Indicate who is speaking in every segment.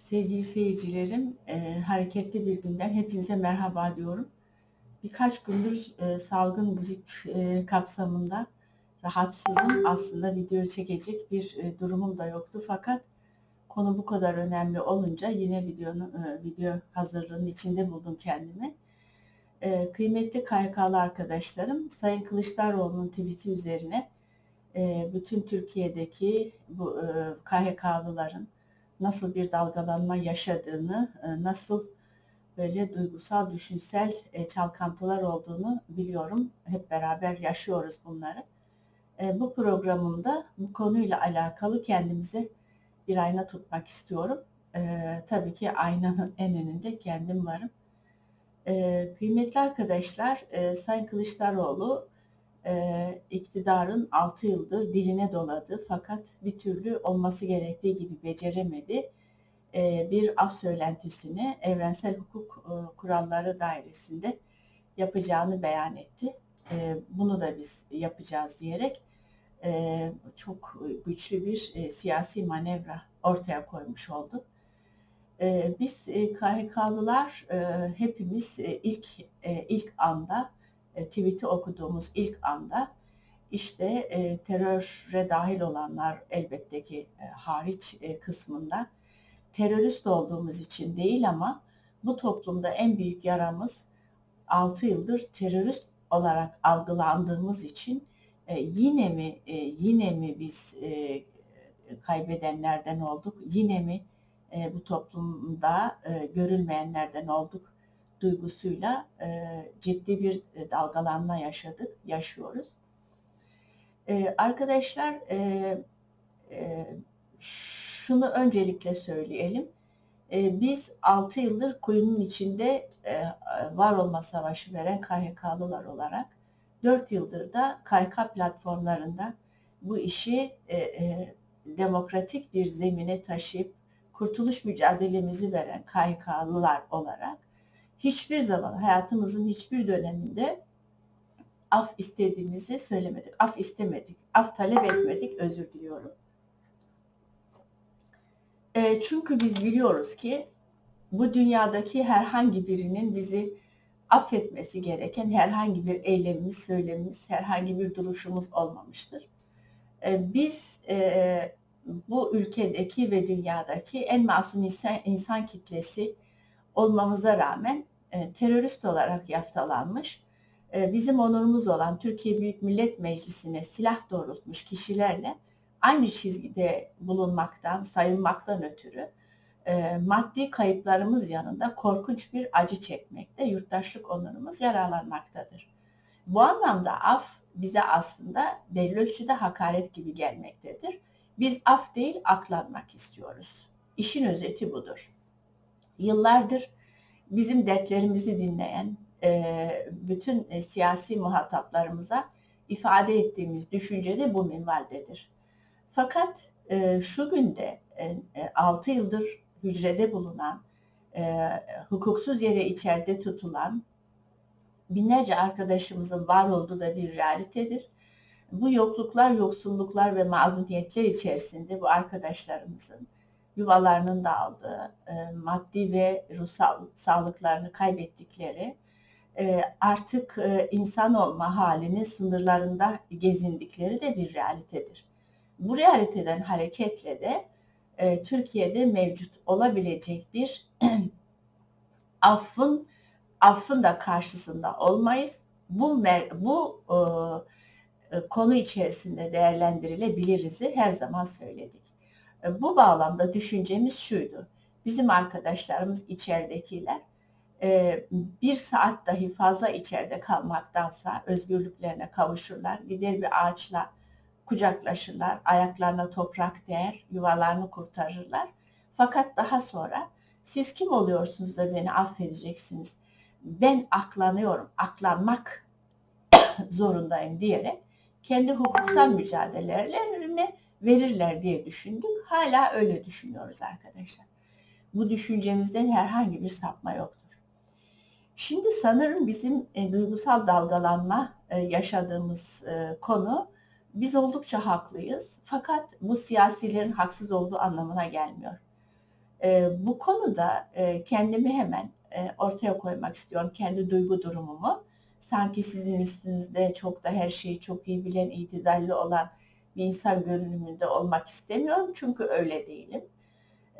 Speaker 1: Sevgili seyircilerim, eee, hareketli bir günden hepinize merhaba diyorum. Birkaç gündür eee, salgın grip eee, kapsamında rahatsızım. Aslında video çekecek bir eee, durumum da yoktu fakat konu bu kadar önemli olunca yine videonun eee, video hazırlığının içinde buldum kendimi. Eee, kıymetli KYK'lı arkadaşlarım, Sayın Kılıçdaroğlu'nun tweet'i üzerine eee, bütün Türkiye'deki bu eee, KHK'lıların nasıl bir dalgalanma yaşadığını, e, nasıl böyle duygusal, düşünsel e, çalkantılar olduğunu biliyorum. Hep beraber yaşıyoruz bunları. E, bu programımda bu konuyla alakalı kendimize bir ayna tutmak istiyorum. Tabii ki aynanın en önünde kendim varım. Kıymetli arkadaşlar, Sayın Kılıçdaroğlu e, iktidarın 6 yıldır diline doladı fakat bir türlü olması gerektiği gibi beceremedi. E, bir af söylentisini evrensel hukuk e, kuralları dairesinde yapacağını beyan etti. E, bunu da biz yapacağız diyerek e, çok güçlü bir e, siyasi manevra ortaya koymuş oldu. E, biz e, KHK'lılar e, hepimiz e, ilk e, ilk anda e, tweet'i okuduğumuz ilk anda işte e, teröre dahil olanlar elbette ki e, hariç e, kısmında terörist olduğumuz için değil ama bu toplumda en büyük yaramız 6 yıldır terörist olarak algılandığımız için e, yine mi e, yine mi biz e, kaybedenlerden olduk? Yine mi e, bu toplumda e, görülmeyenlerden olduk? Duygusuyla e, ciddi bir e, dalgalanma yaşadık, yaşıyoruz. E, arkadaşlar e, e, şunu öncelikle söyleyelim. E, biz 6 yıldır kuyunun içinde e, var olma savaşı veren KHK'lılar olarak 4 yıldır da KHK platformlarında bu işi e, e, demokratik bir zemine taşıyıp kurtuluş mücadelemizi veren KHK'lılar olarak hiçbir zaman hayatımızın hiçbir döneminde af istediğimizi söylemedik. Af istemedik. Af talep etmedik. Özür diliyorum. E, çünkü biz biliyoruz ki bu dünyadaki herhangi birinin bizi affetmesi gereken herhangi bir eylemimiz, söylemimiz, herhangi bir duruşumuz olmamıştır. E, biz e, bu ülkedeki ve dünyadaki en masum insan, insan kitlesi olmamıza rağmen e, terörist olarak yaftalanmış, e, bizim onurumuz olan Türkiye Büyük Millet Meclisi'ne silah doğrultmuş kişilerle aynı çizgide bulunmaktan, sayılmaktan ötürü e, maddi kayıplarımız yanında korkunç bir acı çekmekte, yurttaşlık onurumuz yaralanmaktadır. Bu anlamda af bize aslında belli ölçüde hakaret gibi gelmektedir. Biz af değil aklanmak istiyoruz. İşin özeti budur. Yıllardır bizim dertlerimizi dinleyen e, bütün e, siyasi muhataplarımıza ifade ettiğimiz düşünce de bu minvaldedir. Fakat e, şu günde e, e, 6 yıldır hücrede bulunan, hukuksuz yere içeride tutulan binlerce arkadaşımızın var olduğu da bir realitedir. Bu yokluklar, yoksulluklar ve mağduriyetler içerisinde bu arkadaşlarımızın yuvalarının dağıldığı, e, maddi ve ruhsal sağlıklarını kaybettikleri, e, artık e, insan olma halinin sınırlarında gezindikleri de bir realitedir. Bu realiteden hareketle de e, Türkiye'de mevcut olabilecek bir affın affın da karşısında olmayız. Bu bu e, e, konu içerisinde değerlendirilebiliriz'i her zaman söyledik. E, bu bağlamda düşüncemiz şuydu. Bizim arkadaşlarımız içeridekiler e, bir saat dahi fazla içeride kalmaktansa özgürlüklerine kavuşurlar. Gider bir ağaçla kucaklaşırlar, ayaklarına toprak değer, yuvalarını kurtarırlar. Fakat daha sonra siz kim oluyorsunuz da beni affedeceksiniz? Ben aklanıyorum, aklanmak zorundayım diyerek kendi hukuksal mücadelelerini verirler diye düşündük. Hala öyle düşünüyoruz arkadaşlar. Bu düşüncemizden herhangi bir sapma yoktur. Şimdi sanırım bizim e, duygusal dalgalanma e, yaşadığımız e, konu biz oldukça haklıyız. Fakat bu siyasilerin haksız olduğu anlamına gelmiyor. E, bu konuda e, kendimi hemen e, ortaya koymak istiyorum. Kendi duygu durumumu. Sanki sizin üstünüzde çok da her şeyi çok iyi bilen, itidalli olan bir insan görünümünde olmak istemiyorum. Çünkü öyle değilim.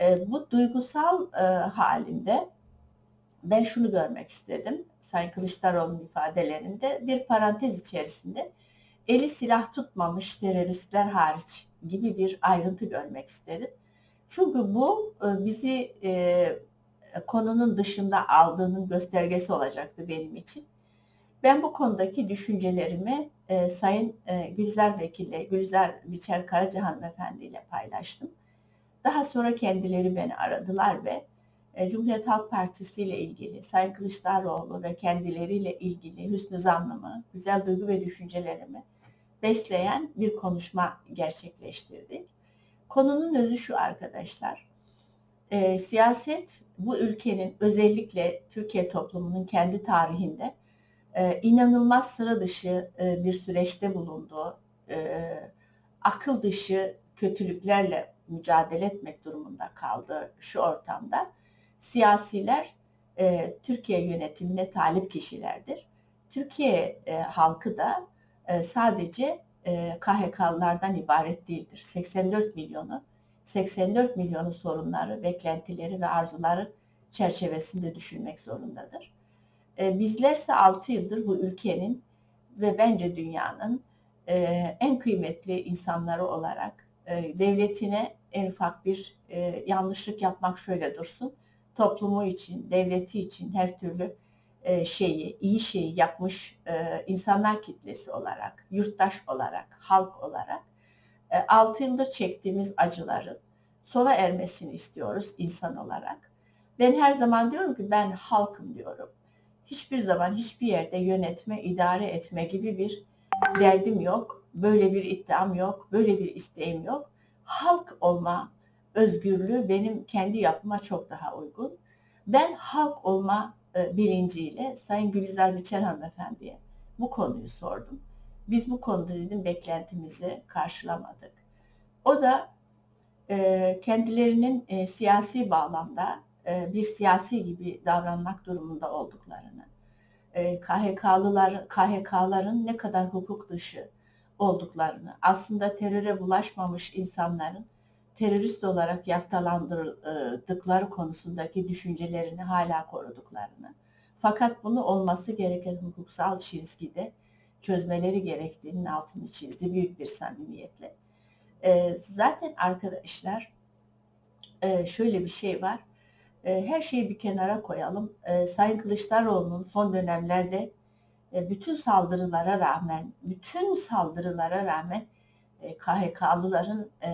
Speaker 1: E, bu duygusal e, halinde ben şunu görmek istedim. Sayın Kılıçdaroğlu'nun ifadelerinde bir parantez içerisinde eli silah tutmamış teröristler hariç gibi bir ayrıntı görmek istedim. Çünkü bu e, bizi e, konunun dışında aldığının göstergesi olacaktı benim için. Ben bu konudaki düşüncelerimi e, Sayın e, Gülzer Vekili, Gülzer Biçer Karacahan Efendi ile paylaştım. Daha sonra kendileri beni aradılar ve e, Cumhuriyet Halk Partisi ile ilgili, Sayın Kılıçdaroğlu ve kendileriyle ilgili hüsnü zannımı, güzel duygu ve düşüncelerimi besleyen bir konuşma gerçekleştirdik. Konunun özü şu arkadaşlar. E, siyaset bu ülkenin özellikle Türkiye toplumunun kendi tarihinde e, inanılmaz sıra dışı e, bir süreçte bulunduğu, e, akıl dışı kötülüklerle mücadele etmek durumunda kaldığı şu ortamda siyasiler e, Türkiye yönetimine talip kişilerdir. Türkiye e, halkı da sadece e, ibaret değildir. 84 milyonu, 84 milyonun sorunları, beklentileri ve arzuları çerçevesinde düşünmek zorundadır. E, bizlerse 6 yıldır bu ülkenin ve bence dünyanın e, en kıymetli insanları olarak e, devletine en ufak bir e, yanlışlık yapmak şöyle dursun toplumu için, devleti için her türlü e, şeyi, iyi şeyi yapmış e, insanlar kitlesi olarak, yurttaş olarak, halk olarak 6 e, yıldır çektiğimiz acıların sona ermesini istiyoruz insan olarak. Ben her zaman diyorum ki ben halkım diyorum. Hiçbir zaman hiçbir yerde yönetme, idare etme gibi bir derdim yok. Böyle bir iddiam yok, böyle bir isteğim yok. Halk olma özgürlüğü benim kendi yapıma çok daha uygun. Ben halk olma e, bilinciyle Sayın Gülizar Biçer hanımefendiye bu konuyu sordum. Biz bu konuda dedim beklentimizi karşılamadık. O da e, kendilerinin e, siyasi bağlamda bir siyasi gibi davranmak durumunda olduklarını, e, KHK'lılar, KHK'ların ne kadar hukuk dışı olduklarını, aslında teröre bulaşmamış insanların terörist olarak yaftalandırdıkları konusundaki düşüncelerini hala koruduklarını. Fakat bunu olması gereken hukuksal çizgide çözmeleri gerektiğinin altını çizdi büyük bir samimiyetle. E, zaten arkadaşlar e, şöyle bir şey var. E, her şeyi bir kenara koyalım. E, Sayın Kılıçdaroğlu'nun son dönemlerde e, bütün saldırılara rağmen, bütün saldırılara rağmen e, KHK'lıların e,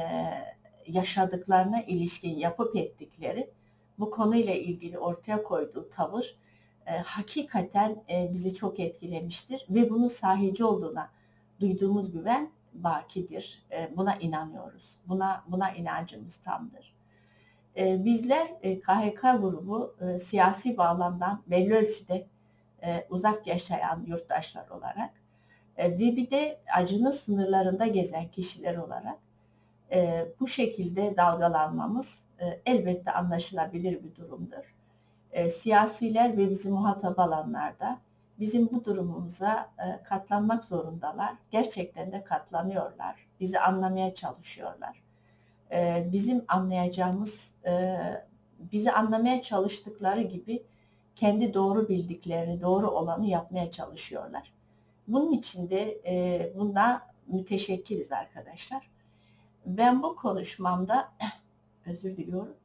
Speaker 1: yaşadıklarına ilişkin yapıp ettikleri bu konuyla ilgili ortaya koyduğu tavır e, hakikaten bizi çok etkilemiştir ve bunun sahici olduğuna duyduğumuz güven bakidir. Buna inanıyoruz. Buna buna inancımız tamdır. E, bizler e, KHK grubu e, siyasi bağlamdan belli ölçüde e, uzak yaşayan yurttaşlar olarak e, ve bir de acının sınırlarında gezen kişiler olarak e, bu şekilde dalgalanmamız e, elbette anlaşılabilir bir durumdur. E, siyasiler ve bizi muhatap alanlar da bizim bu durumumuza e, katlanmak zorundalar. Gerçekten de katlanıyorlar. Bizi anlamaya çalışıyorlar. E, bizim anlayacağımız, e, bizi anlamaya çalıştıkları gibi kendi doğru bildiklerini, doğru olanı yapmaya çalışıyorlar. Bunun için de e, bunda müteşekkiriz arkadaşlar. Ben bu konuşmamda özür diliyorum.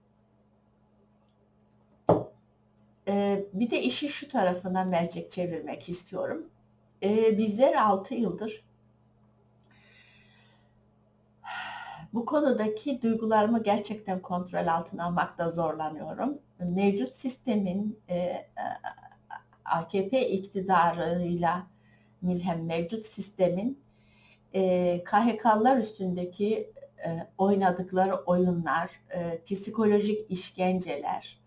Speaker 1: Ee, bir de işi şu tarafına mercek çevirmek istiyorum. Ee, bizler 6 yıldır bu konudaki duygularımı gerçekten kontrol altına almakta zorlanıyorum. Mevcut sistemin e, AKP iktidarıyla mülhem mevcut sistemin e, KHK'lar üstündeki e, oynadıkları oyunlar, e, psikolojik işkenceler,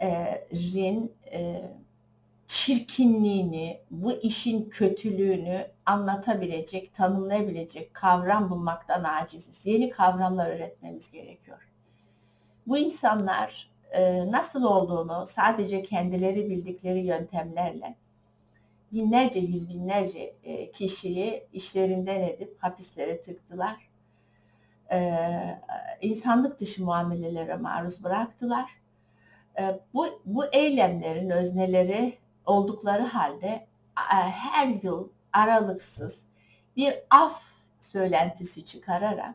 Speaker 1: e, rin e, çirkinliğini, bu işin kötülüğünü anlatabilecek, tanımlayabilecek kavram bulmaktan aciziz. Yeni kavramlar öğretmemiz gerekiyor. Bu insanlar e, nasıl olduğunu sadece kendileri bildikleri yöntemlerle binlerce, yüz binlerce e, kişiyi işlerinden edip hapislere tıktılar. E, insanlık dışı muamelelere maruz bıraktılar. Bu, bu eylemlerin özneleri oldukları halde her yıl aralıksız bir af söylentisi çıkararak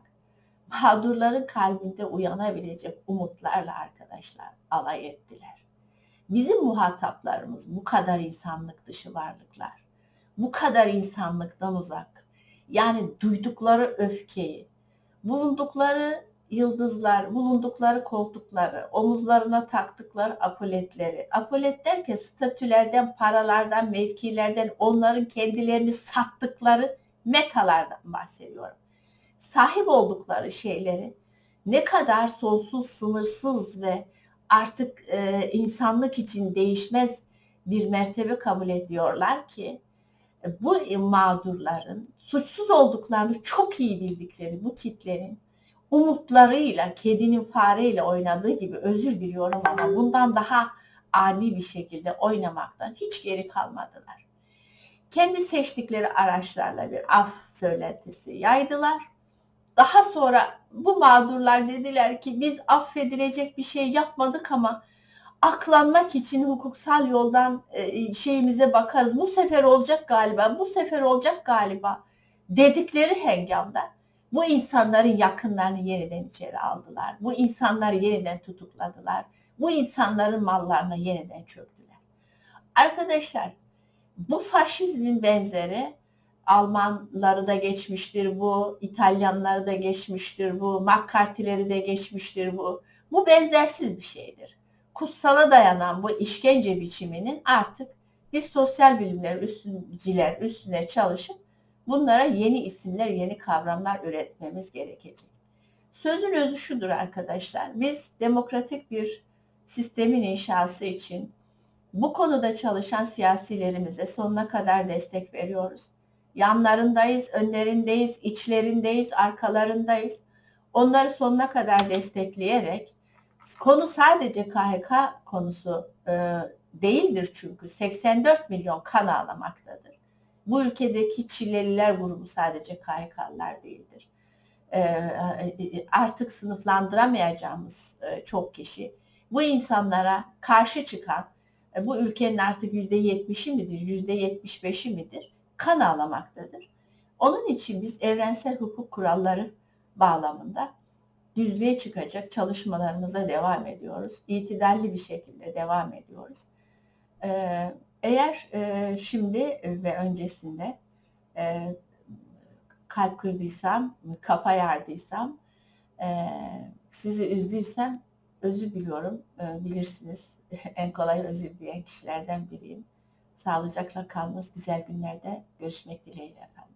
Speaker 1: mağdurların kalbinde uyanabilecek umutlarla arkadaşlar alay ettiler. Bizim muhataplarımız bu kadar insanlık dışı varlıklar. Bu kadar insanlıktan uzak. Yani duydukları öfkeyi, bulundukları yıldızlar, bulundukları koltukları, omuzlarına taktıkları apoletleri, apolet derken statülerden, paralardan, mevkilerden, onların kendilerini sattıkları metalardan bahsediyorum. Sahip oldukları şeyleri ne kadar sonsuz, sınırsız ve artık e, insanlık için değişmez bir mertebe kabul ediyorlar ki e, bu mağdurların suçsuz olduklarını çok iyi bildikleri bu kitlerin umutlarıyla kedinin fareyle oynadığı gibi özür diliyorum ama bundan daha adi bir şekilde oynamaktan hiç geri kalmadılar. Kendi seçtikleri araçlarla bir af söylentisi yaydılar. Daha sonra bu mağdurlar dediler ki biz affedilecek bir şey yapmadık ama aklanmak için hukuksal yoldan e, şeyimize bakarız. Bu sefer olacak galiba, bu sefer olacak galiba dedikleri hengamda bu insanların yakınlarını yeniden içeri aldılar. Bu insanları yeniden tutukladılar. Bu insanların mallarına yeniden çöktüler. Arkadaşlar bu faşizmin benzeri Almanları da geçmiştir bu, İtalyanları da geçmiştir bu, McCarthy'leri de geçmiştir bu. Bu benzersiz bir şeydir. Kutsala dayanan bu işkence biçiminin artık biz sosyal bilimler üstünciler üstüne çalışıp bunlara yeni isimler, yeni kavramlar üretmemiz gerekecek. Sözün özü şudur arkadaşlar. Biz demokratik bir sistemin inşası için bu konuda çalışan siyasilerimize sonuna kadar destek veriyoruz yanlarındayız, önlerindeyiz, içlerindeyiz, arkalarındayız. Onları sonuna kadar destekleyerek konu sadece KHK konusu e, değildir çünkü 84 milyon kan ağlamaktadır. Bu ülkedeki Çileliler grubu sadece KHK'lılar değildir. E, e, artık sınıflandıramayacağımız e, çok kişi bu insanlara karşı çıkan bu ülkenin artık yüzde yetmişi midir, yüzde yetmiş beşi midir? kan ağlamaktadır. Onun için biz evrensel hukuk kuralları bağlamında düzlüğe çıkacak çalışmalarımıza devam ediyoruz. İtidalli bir şekilde devam ediyoruz. Ee, eğer e, şimdi ve öncesinde e, kalp kırdıysam, kafa yardıysam, e, sizi üzdüysem özür diliyorum. bilirsiniz en kolay özür diyen kişilerden biriyim. Sağlıcakla kalınız. Güzel günlerde görüşmek dileğiyle efendim.